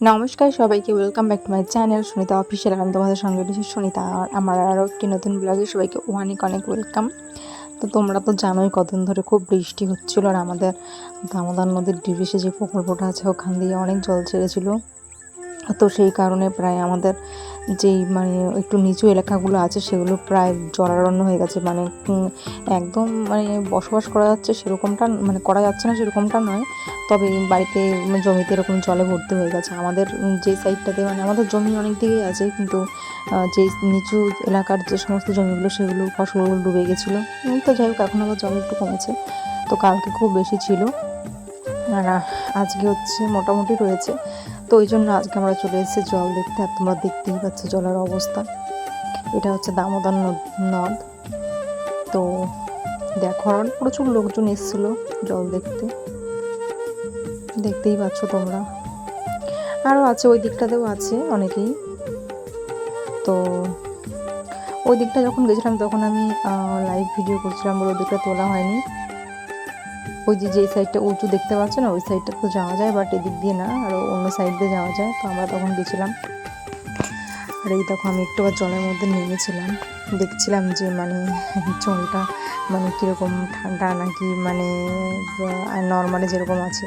নমস্কার সবাইকে welcome back to my channel Sunita official আমি তোমাদের সঙ্গে রয়েছে সুনিতা। আর আমার আরও একটি নতুন ব্লগে সবাইকে অনেক অনেক ওয়েলকাম তো তোমরা তো জানোই কদিন ধরে খুব বৃষ্টি হচ্ছিল আর আমাদের দামোদর নদীর ডিভিসে যে প্রকল্পটা আছে, ওখান দিয়ে অনেক জল ছেড়েছিল। তো সেই কারণে প্রায় আমাদের যেই মানে একটু নিচু এলাকাগুলো আছে সেগুলো প্রায় জলারণ্য হয়ে গেছে। মানে একদম মানে বসবাস করা যাচ্ছে সেরকমটা মানে করা যাচ্ছে না সেরকমটা নয়। তবে বাড়িতে জমিতে এরকম জলে ভর্তি হয়ে গেছে। আমাদের যে সাইডটাতে মানে আমাদের জমি অনেক দিকেই আছে, কিন্তু যে নিচু এলাকার যে সমস্ত জমিগুলো সেগুলো ফসলগুলো ডুবে গেছিল। তো যাই হোক, এখন আবার জল একটু কমেছে। তো কালকে খুব বেশি ছিল। আর আজকে হচ্ছে মোটামুটি রয়েছে। তো ওই জন্য আজকে আমরা চলে এসেছি জল দেখতে, আর তোমরা দেখতেই পাচ্ছ জলের অবস্থা। এটা হচ্ছে দামোদর নদ- তো দেখো, আর প্রচুর লোকজন এসেছিল জল দেখতে। দেখতেই পাচ্ছ তোমরা। আরও আছে, ওই দিকটাতেও আছে অনেকেই। তো ওই দিকটা যখন গেছিলাম, তখন আমি লাইভ ভিডিও করছিলাম বলে ওই দিকটা তোলা হয়নি। ওই যে যেই সাইডটা উঁচু দেখতে পাচ্ছ না, ওই সাইডটা তো যাওয়া যায় বাট এদিক দিয়ে না, আর অন্য সাইড দিয়ে যাওয়া যায়। তো আমরা তখন গেছিলাম। আর এই দেখো, আমি একটু জলের মধ্যে নেমেছিলাম। দেখছিলাম যে মানে জলটা মানে কীরকম ঠান্ডা নাকি মানে নর্মালি যেরকম আছে।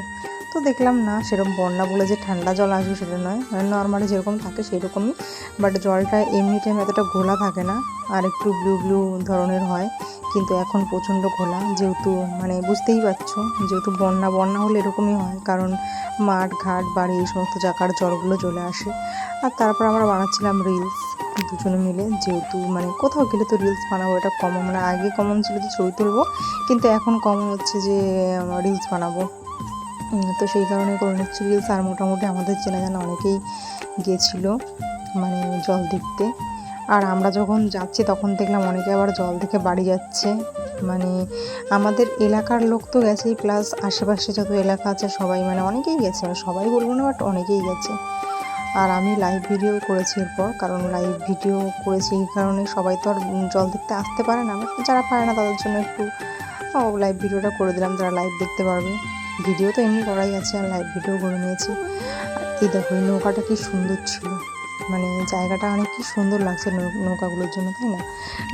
তো দেখলাম না, সেরকম বন্যা বলে যে ঠান্ডা জল আসবে সেটা নয়। মানে নর্মালি যেরকম থাকে সেরকমই বাট জলটা এমনি টাইম এতটা ঘোলা থাকে না, আর একটু ব্লু ব্লু ধরনের হয়, কিন্তু এখন প্রচণ্ড ঘোলা। যেহেতু মানে বুঝতেই পারছ, যেহেতু বন্যা বন্যা হলে এরকমই হয়, কারণ মাঠ, ঘাট, বাড়ি, এই সমস্ত জায়গার জলগুলো চলে আসে। আর তারপর আমরা বানাচ্ছিলাম রিলস দুজনে মিলে। যেহেতু মানে কোথাও গেলে তো রিলস বানাবো, এটা কমন মানে আগে কমন ছিল যে ছবি তুলবো, কিন্তু এখন কমন হচ্ছে যে রিলস বানাবো। তো সেই কারণে করে নিচ্ছি রিলস আর মোটামুটি আমাদের চেনা জানা অনেকেই গিয়েছিল মানে জল দেখতে। আর আমরা যখন যাচ্ছি তখন দেখলাম অনেকে আবার জল থেকে বাড়ি যাচ্ছে। মানে আমাদের এলাকার লোক তো গেছেই প্লাস আশেপাশে যত এলাকা আছে সবাই মানে অনেকেই গেছে মানে সবাই বলব না বাট অনেকেই গেছে। আর আমি লাইভ ভিডিও করেছি এরপর, কারণ লাইভ ভিডিও করেছি এই কারণে সবাই তো আর জল দেখতে আসতে পারে না। যারা পারে না তাদের জন্য একটু লাইভ ভিডিওটা করে দিলাম, যারা লাইভ দেখতে পারবে। ভিডিও তো এমনি করাই আছে আর লাইভ ভিডিও করে নিয়েছি। এই দেখো, এই নৌকাটা কি সুন্দর ছিল। মানে জায়গাটা অনেক কি সুন্দর লাগছে নৌকাগুলোর জন্য, তাই না?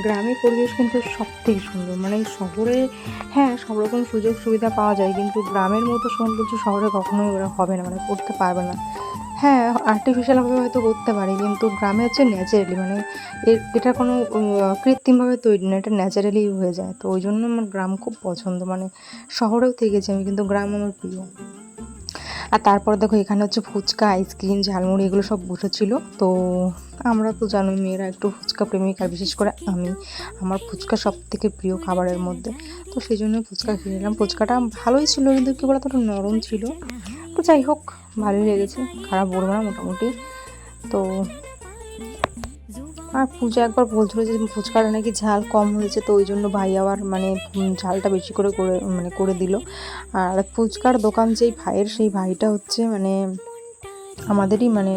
গ্রামের পরিবেশ কিন্তু সব থেকে সুন্দর। মানে শহরে হ্যাঁ সব রকম সুযোগ সুবিধা পাওয়া যায়, কিন্তু গ্রামের মতো সৌন্দর্য শহরে কখনোই ওরা হবে না মানে করতে পারবে না। হ্যাঁ আর্টিফিশিয়ালভাবে হয়তো করতে পারে, কিন্তু গ্রামে হচ্ছে ন্যাচারালি মানে এটা কোনো কৃত্রিমভাবে তৈরি না এটা ন্যাচারালি হয়ে যায়। তো ওই জন্য আমার গ্রাম খুব পছন্দ মানে শহরেও থেকেছি আমি, কিন্তু গ্রাম আমার প্রিয়। আর তারপর দেখো, এখানে হচ্ছে ফুচকা, আইসক্রিম, ঝালমুড়ি, এগুলো সব বসেছিল। তো আমরা তো জানোই, মেয়েরা একটু ফুচকা প্রেমিক আর বিশেষ করে আমি। আমার ফুচকা সব থেকে প্রিয় খাবারের মধ্যে। তো সেই জন্য ফুচকা খেয়ে নিলাম। ফুচকাটা ভালোই ছিল, কিন্তু কী বলতো নরম ছিল। তো যাই হোক ভালোই লেগেছে, খারাপ বলব না মোটামুটি। তো আর পূজা একবার বলছিল যে ফুচকাটা নাকি ঝাল কম হয়েছে, তো ওই জন্য ভাই আবার মানে ঝালটা বেশি করে করে মানে করে দিল। আর ফুচকার দোকান যেই ভাইয়ের, সেই ভাইটা হচ্ছে মানে আমাদেরই মানে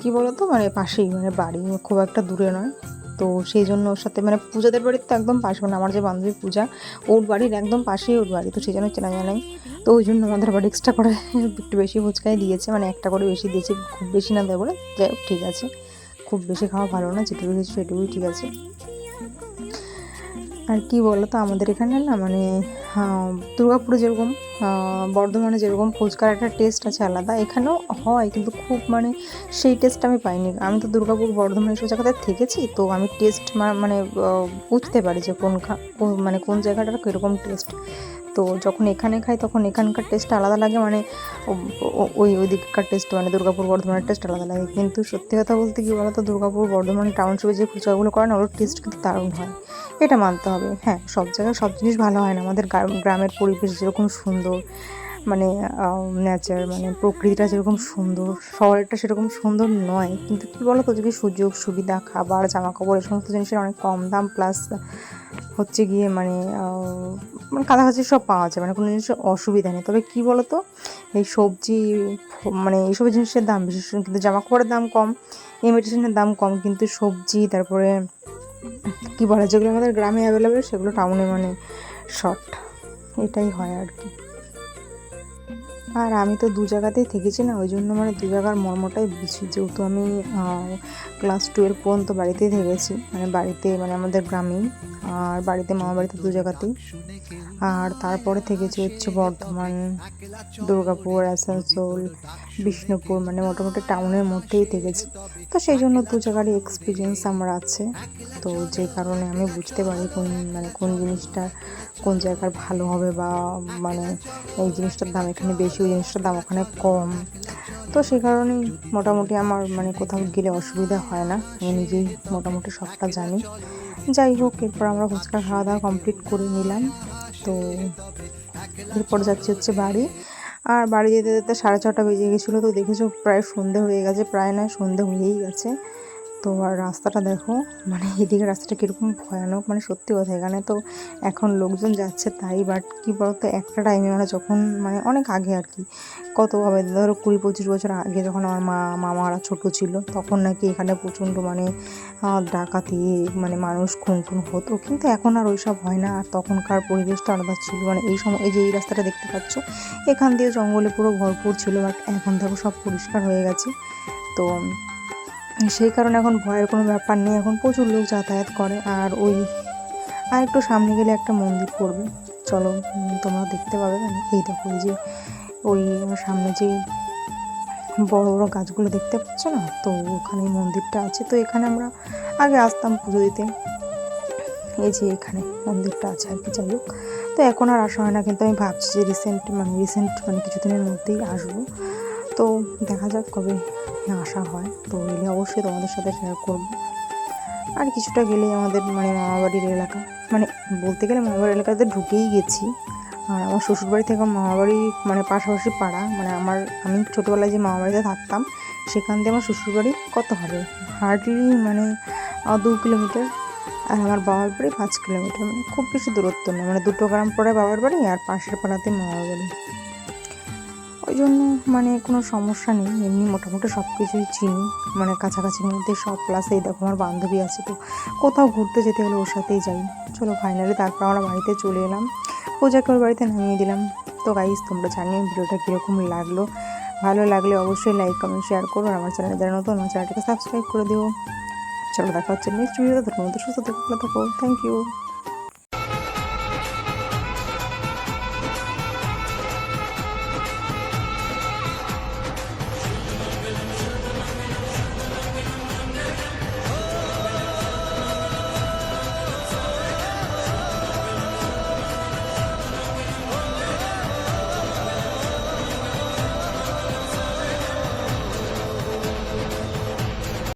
কি বলতো? মানে পাশেই মানে বাড়ি, খুব একটা দূরে নয়। তো সেই জন্য ওর সাথে মানে পূজাদের বাড়ির তো একদম পাশে মানে আমার যে বান্ধবী পূজা, ওর বাড়ির একদম পাশেই ওর বাড়ি, তো সেই জন্য চেনা জানাই তো ওই জন্য আমাদের বাড়ি এক্সট্রা করে একটু বেশি ফুচকাই দিয়েছে মানে একটা করে বেশি দিয়েছে, খুব বেশি না দেবো বলে, যাই হোক, ঠিক আছে। খুব বেশি খাওয়া ভালো না, যেটুকু দিয়েছে সেটুকুই ঠিক আছে। আর কি বলো তো আমাদের এখানে না মানে দুর্গাপুরে যেরকম বর্ধমানে যেরকম ফুচকার একটা টেস্ট আছে আলাদা, এখানেও হয়, কিন্তু খুব মানে সেই টেস্ট আমি পাইনি। আমি তো দুর্গাপুর বর্ধমান সব জায়গাতে থেকেছি, তো আমি টেস্ট মানে বুঝতে পারি যে কোন- মানে কোন জায়গাটার কীরকম টেস্ট তো যখন এখানে খাই তখন এখানকার টেস্ট আলাদা লাগে মানে ওই ওইদিককার টেস্ট মানে দুর্গাপুর বর্ধমানের টেস্ট আলাদা লাগে। কিন্তু সত্যি কথা বলতে কি বলতো, দুর্গাপুর বর্ধমান টাউনশিপে যে ফুচকাগুলো করে না ওর টেস্ট কিন্তু দারুণ হয়। এটা মানতে হবে। হ্যাঁ সব জায়গায় সব জিনিস ভালো হয় না। আমাদের গ্রাম- গ্রামের পরিবেশ যেরকম সুন্দর মানে নেচার মানে প্রকৃতিটা যেরকম সুন্দর, শহরেরটা সেরকম সুন্দর নয়। কিন্তু কী বলো তো যদি সুযোগ, সুবিধা, খাবার জামা কাপড় এই সমস্ত জিনিসের অনেক কম দাম প্লাস হচ্ছে গিয়ে মানে মানে কাছাকাছি সব পাওয়া যায় মানে কোনো জিনিসের অসুবিধা নেই। তবে কী বলো তো এই সবজি মানে এইসব জিনিসের দাম বেশি, কিন্তু জামা কাপড়ের দাম কম ইমিটেশনের দাম কম, কিন্তু সবজি, তারপরে কী বলে, যেগুলো আমাদের গ্রামে অ্যাভেলেবেল সেগুলো টাউনে মানে শর্ট এটাই হয় আর কি। আর আমি তো দু জায়গাতেই থেকেছি না, ওই জন্য মানে দু জায়গার মর্মটাই বুঝি। যেহেতু আমি ক্লাস টুয়েলভ পর্যন্ত বাড়িতেই থেকেছি মানে বাড়িতে মানে আমাদের গ্রামেই, আর বাড়িতে মামা বাড়িতে দু জায়গাতেই। আর তারপরে থেকেছি হচ্ছে বর্ধমান, দুর্গাপুর, আসানসোল, বিষ্ণুপুর মানে মোটামুটি টাউনের মধ্যেই থেকেছি। তো সেই জন্য দু জায়গারই এক্সপিরিয়েন্স আমার আছে। তো যে কারণে আমি বুঝতে পারি কোন মানে কোন জিনিসটা, কোন জায়গার ভালো হবে বা মানে এই জিনিসটার দাম এখানে বেশি জিনিসটার দাম ওখানে কম। তো সেই কারণেই মোটামুটি আমার মানে কোথাও গেলে অসুবিধা হয় না। আমি নিজেই মোটামুটি সবটা জানি। যাই হোক, এরপর আমরা ফুচকা খাওয়া দাওয়া কমপ্লিট করে নিলাম। তো এরপর যাচ্ছি হচ্ছে বাড়ি। আর বাড়ি যেতে যেতে সাড়ে ছটা বেজে গেছিল, তো দেখেছ প্রায় সন্ধে হয়ে গেছে। প্রায় নয়, সন্ধে হয়েই গেছে। তো আর রাস্তাটা দেখো মানে এদিকে রাস্তাটা কীরকম ভয়ানক মানে সত্যি কথা, এখানে তো এখন লোকজন যাচ্ছে তাই বাট কী বলতো, একটা টাইমে মানে যখন মানে অনেক আগে আর কি, কত হবে, ধরো কুড়ি পঁচিশ বছর আগে যখন আমার মা, মামারা ছোটো ছিল, তখন নাকি এখানে প্রচণ্ড মানে ডাকাতি মানে মানুষ খুন টুন হতো, কিন্তু এখন আর ওইসব হয় না, আর তখনকার পরিবেশটা আলাদা ছিল মানে এই সময় এই যে এই রাস্তাটা দেখতে পাচ্ছ, এখান দিয়ে জঙ্গলে পুরো ভরপুর ছিল বাট এখন দেখো সব পরিষ্কার হয়ে গেছে, তো সেই কারণে এখন ভয়ের কোনো ব্যাপার নেই। এখন প্রচুর লোক যাতায়াত করে আর ওই আর একটু সামনে গেলে একটা মন্দির পড়বে। চলো তোমরা দেখতে পাবে। মানে এই দেখো, এই যে ওই সামনে যে বড় বড় গাছগুলো দেখতে পাচ্ছ না? তো ওখানে মন্দিরটা আছে। তো এখানে আমরা আগে আসতাম পুজো দিতে। এই যে এখানে মন্দিরটা আছে আর কি, যাই হোক। তো এখন আর আসা হয় না। কিন্তু আমি ভাবছি যে রিসেন্ট মানে রিসেন্ট মানে কিছুদিনের মধ্যেই আসব। তো দেখা যাক কবে আসা হয়। তো এলে অবশ্যই তোমাদের সাথে শেয়ার করব। আর কিছুটা গেলেই আমাদের মানে মামাবাড়ির এলাকা। মানে বলতে গেলে মামাবাড়ির এলাকাতে ঢুকেই গেছি। আর আমার শ্বশুরবাড়ি থেকে মামাবাড়ি মানে পাশাপাশি পাড়া। মানে আমার, আমি ছোটোবেলায় যে মামাবাড়িতে থাকতাম, সেখান থেকে আমার শ্বশুরবাড়ি কত হবে? হার্ডলি মানে দু কিলোমিটার। আর আমার বাবার বাড়ি পাঁচ কিলোমিটার। মানে খুব বেশি দূরত্ব নেই মানে দুটো গ্রাম পরে বাবার বাড়ি আর পাশের পাড়াতে মামার বাড়ি ওই জন্য মানে কোনো সমস্যা নেই। এমনি মোটামুটি সব কিছুই চিনি। মানে কাছাকাছির মধ্যে সব প্লাস এই দেখো আমার বান্ধবী আছে তো। কোথাও ঘুরতে যেতে হলে ওর সাথেই যাই। চলো ফাইনালি তারপর আমরা বাড়িতে চলে এলাম। পূজাকে ওর বাড়িতে নামিয়ে দিলাম। তো গাইজ তোমরা জানিও ভিডিওটা কীরকম লাগল? ভালো লাগলে অবশ্যই লাইক কমেন্ট শেয়ার করো। আর আমার চ্যানেলে যারা নতুন, আমার চ্যানেলটাকে সাবস্ক্রাইব করে দিও। চলো দেখা হচ্ছে নেক্সট ভিডিওতে তোমাদের সুস্থ থাকো থ্যাংক ইউ